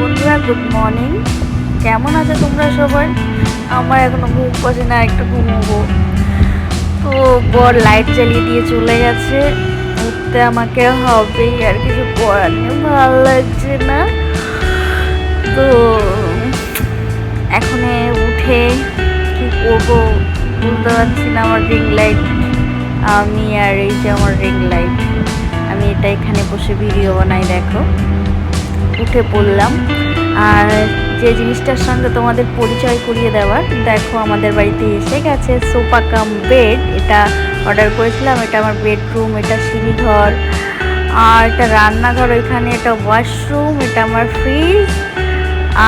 বন্ধুরা good morning কেমন আছে তোমরা সবাই? আমার এখনও ঘুম পাচ্ছে না, একটু ঘুমোবো। তো বর লাইট জ্বালিয়ে দিয়ে চলে গেছে। উঠতে আমাকে হবেই, আর কিছু করার নেই, ভালো লাগছে না। তো এখনে উঠে কি করব বুঝতে পারছি না, আমার রিং লাইট আমি আর এই যে আমার রিং লাইট আমি এটা এখানে বসে ভিডিও বানাই, দেখো। উঠে পড়লাম। আর যে জিনিসটার সঙ্গে তোমাদের পরিচয় করিয়ে দেওয়ার, দেখো আমাদের বাড়িতে এসে গেছে সোফা কাম বেড। এটা অর্ডার করেছিলাম, এটা আমার বেডরুম এটা সিঁড়িঘর আর এটা রান্নাঘর ওইখানে, এটা ওয়াশরুম এটা আমার ফ্রিজ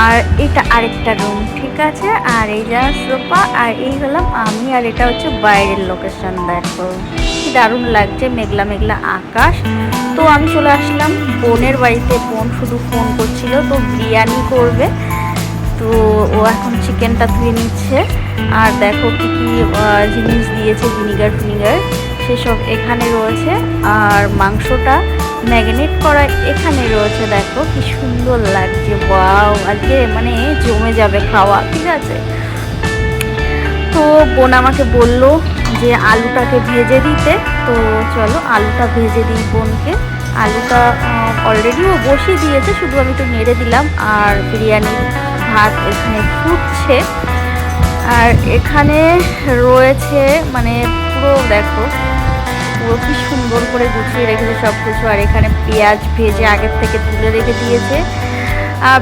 আর এটা আরেকটা রুম ঠিক আছে? আর এই যা সোফা, আর এই হলাম আমি, আর এটা হচ্ছে বাইরের লোকেশন দেখো। দারুণ লাগছে, মেঘলা মেঘলা আকাশ। তো আমি চলে আসলাম, বোনের বাড়িতে বোন শুধু ফোন করছিল, তো বিরিয়ানি করবে। তো ও এখন চিকেনটা ধুয়ে নিচ্ছে। আর দেখো কী কী জিনিস দিয়েছে ভিনিগার ফিনিগার সেসব এখানে রয়েছে। আর মাংসটা ম্যাগনেট করা এখানে রয়েছে, দেখো কি সুন্দর লাগছে। ওয়াও, আজকে মানে জমে যাবে খাওয়া, ঠিক আছে? তো বোন আমাকে বলল যে আলুটাকে ভেজে দিতে, তো চলো আলুটা ভেজে দিই বোনকে। আলুটা অলরেডি ও বসিয়ে দিয়েছে, শুধু আমি একটু নেড়ে দিলাম, আর বিরিয়ানি ভাত এখানে ফুটছে। আর এখানে রয়েছে মানে পুরো দেখো, পুরো কি সুন্দর করে গুছিয়ে রেখেছে সব কিছু আর এখানে পেঁয়াজ ভেজে আগের থেকে তুলে রেখে দিয়েছে।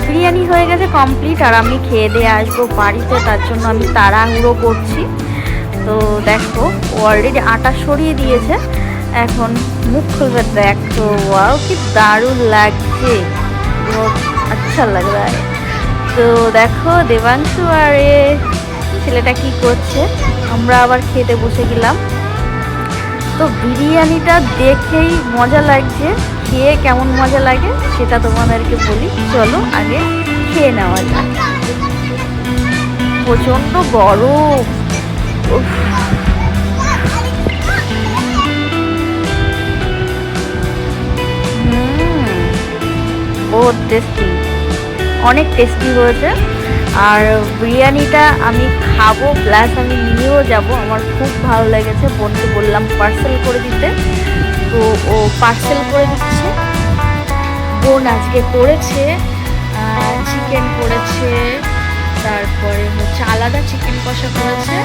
বিরিয়ানি হয়ে গেছে কমপ্লিট আর আমি খেয়ে দিয়ে আসব বাড়িতে, তার জন্য আমি তাড়াহুড়ো করছি। তো দেখো, ও অলরেডি আটা সরিয়ে দিয়েছে। এখন মুখ খুলবে, দেখো ওয়াও কি দারুণ লাগছে। আচ্ছা লাগবে। তো দেখো, দেবাংশু আর এ, ছেলেটা কি করছে? আমরা আবার খেতে বসে গেলাম। তো বিরিয়ানিটা দেখেই মজা লাগছে। খেয়ে কেমন মজা লাগে, সেটা তোমাদেরকে বলি। চলো, আগে খেয়ে নেওয়া যাক। প্রচণ্ড গরম। বহুত টেস্টি অনেক টেস্টি হয়েছে। আর বিরিয়ানিটা আমি খাব প্লাস আমি নিয়েও যাব। আমার খুব ভালো লেগেছে, বোনকে বললাম পার্সেল করে দিতে। তো ও পার্সেল করে দিচ্ছে। বোন আজকে করেছে চিকেন করেছে, তারপরে হচ্ছে আলাদা চিকেন কষা করেছে।